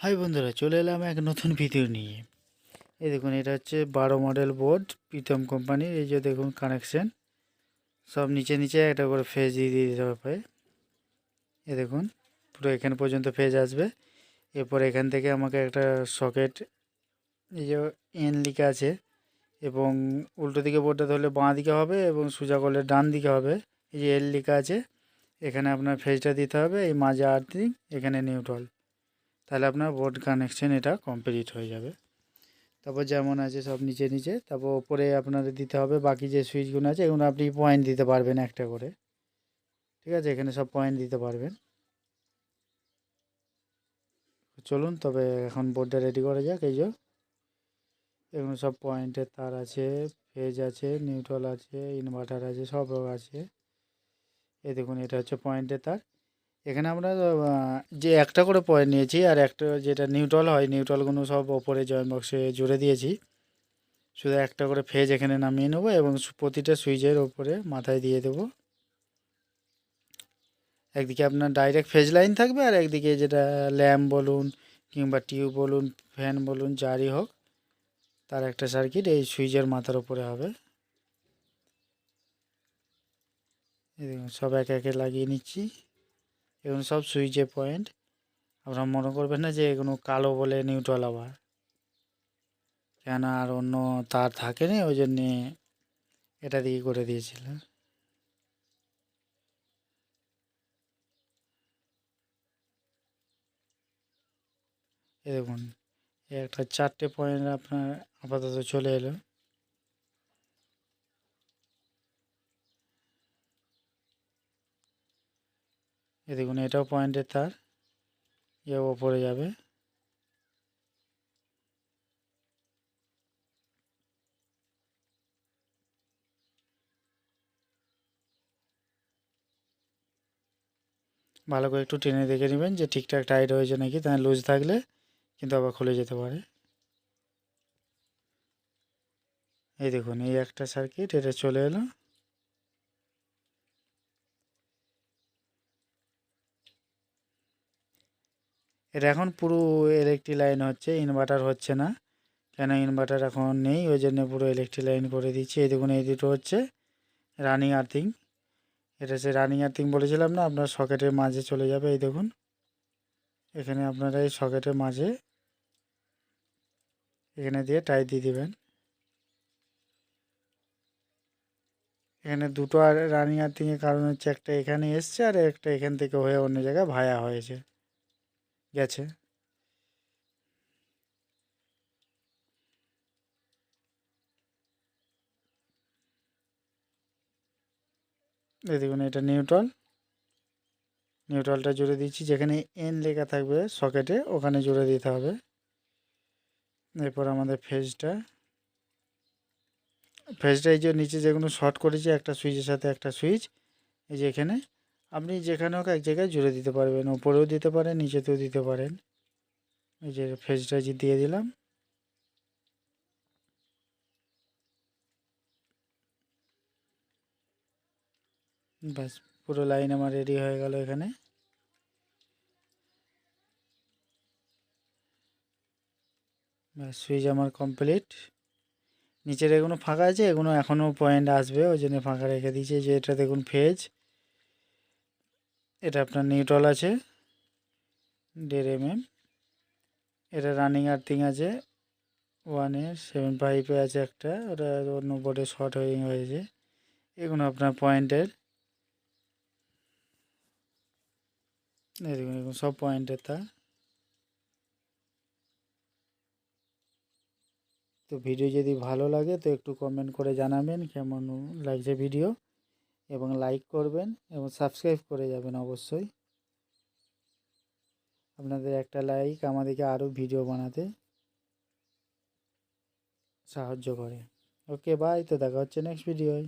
High বন্ধুরা, চলে এলাম এক নতুন ভিডিও নিয়ে। এই দেখুন, এটা হচ্ছে বারো মডেল বোর্ড প্রীতম কোম্পানির। এই যে দেখুন কানেকশন সব নিচে নিচে একটা করে ফেজ দিয়ে দিতে হবে এই দেখুন, পুরো এখান পর্যন্ত ফেজ আসবে। এরপর এখান থেকে আমাকে একটা সকেট এই যে এন লিখা আছে, এবং উল্টো দিকে বোর্ডটা ধরলে বাঁ দিকে হবে এবং সোজা করলে ডান দিকে হবে। এই যে এল লিখা আছে, এখানে আপনার ফেজটা দিতে হবে, এই মাঝে আর্থিং এখানে নিউট্রাল তাহলে আপনার বোর্ড কানেকশন এটা কমপ্লিট হয়ে যাবে। তারপর যেমন আছে সব নিচে নিচে, তারপর ওপরে আপনার দিতে হবে, বাকি যে সুইচগুলো আছে এগুলো আপনি পয়েন্ট দিতে পারবেন একটা করে। ঠিক আছে? এখানে সব পয়েন্ট দিতে পারবেন। চলুন, তবে এখন বোর্ডটা রেডি করা যাক, এই যে। এগুলো সব পয়েন্টের তার আছে ফেজ আছে নিউট্রাল আছে ইনভার্টার আছে, সব আছে। এই দেখুন, এটা হচ্ছে পয়েন্টের তার। এখানে আমরা যে একটা করে পয়েন্ট নিয়েছি আর একটা যেটা নিউট্রাল হয় নিউট্রালগুলো সব ওপরে জয়েন্ট বক্সে জুড়ে দিয়েছি। শুধু একটা করে ফেজ এখানে নামিয়ে নেব এবং প্রতিটা সুইচের ওপরে মাথায় দিয়ে দেবো। একদিকে আপনার ডাইরেক্ট ফেজ লাইন থাকবে আর একদিকে যেটা ল্যাম্প বলুন কিংবা টিউব বলুন ফ্যান বলুন, যারই হোক, তার একটা সার্কিট এই সুইচের মাথার ওপরে হবে। সব একে একে লাগিয়ে নিচ্ছি। এগুলো সব সুইচে পয়েন্ট আপনারা মনে করবেন না যে এগুলো কালো বলে নিউট্রাল আবার। কেন আর অন্য তার থাকে থাকেনি, ওই জন্যে এটা দিয়ে করে দিয়েছিল এ দেখুন, একটা চারটে পয়েন্ট আপনার আপাতত চলে এলো। এ দেখুন, এটাও পয়েন্টের তার, এ ওপরে যাবে। ভালো করে একটু টেনে দেখে নেবেন যে ঠিকঠাক টাইট হয়েছে নাকি তাই লুজ থাকলে কিন্তু আবার খুলে যেতে পারে। এই দেখুন, এই একটা সার্কিট এটা চলে এলো। এটা এখন পুরো ইলেকট্রিক লাইন হচ্ছে ইনভার্টার হচ্ছে না। কেন ইনভার্টার এখন নেই? ওই জন্য পুরো ইলেকট্রিক লাইন করে দিচ্ছি। এই দেখুন, এই দুটো হচ্ছে রানিং আর্থিং এটা হচ্ছে রানিং আর্থিং বলেছিলাম না? আপনার সকেটের মাঝে চলে যাবে, এই দেখুন। এখানে আপনারা এই সকেটের মাঝে এখানে দিয়ে টাই দিয়ে দেবেন। এখানে দুটো আর রানিং আর্থিংয়ের কারণ হচ্ছে, একটা এখানে এসছে আর একটা এখান থেকে হয়ে অন্য জায়গায় ভায়া হয়েছে। গেছে। দেখুন, এটা নিউট্রাল নিউট্রালটা জুড়ে দিচ্ছি, যেখানে এন লেখা থাকবে সকেটে, ওখানে জুড়ে দিতে হবে। এরপর আমাদের ফেজটা। ফেজটা এই যে নিচে যেগুলো শর্ট করেছি, একটা সুইচের সাথে একটা সুইচ, এই যে এখানে। আপনি যেখানে হোক এক জায়গায় জুড়ে দিতে পারবেন ওপরেও দিতে পারেন, নিচেতেও দিতে পারেন। এই যে ফেজটা দিয়ে দিলাম। ব্যাস, পুরো লাইন আমার রেডি হয়ে গেল এখানে। ব্যাস, সুইচ আমার কমপ্লিট। নিচের এগুলো ফাঁকা আছে এগুলো এখনও পয়েন্ট আসবে, ওই জন্য ফাঁকা রেখে দিয়েছি যে এটা দেখুন ফেজ। এটা আপনার নিউট্রাল আছে, দেড় এম এম এটা রানিং আর্থিং আছে ওয়ানে সেভেন ফাইভে আছে একটা, ওটা অন্য বোর্ডে শর্ট হয়ে হয়েছে। এগুলো আপনার পয়েন্টের এগুলো সব পয়েন্টের তা। তো ভিডিও যদি ভালো লাগে, তো একটু কমেন্ট করে জানাবেন কেমন লাগছে ভিডিও এবং লাইক করবেন এবং সাবস্ক্রাইব করে যাবেন অবশ্যই। আপনাদের একটা লাইক আমাদেরকে আরও ভিডিও বানাতে সাহায্য করে। ওকে বাই তো দেখা হচ্ছে নেক্সট ভিডিওয়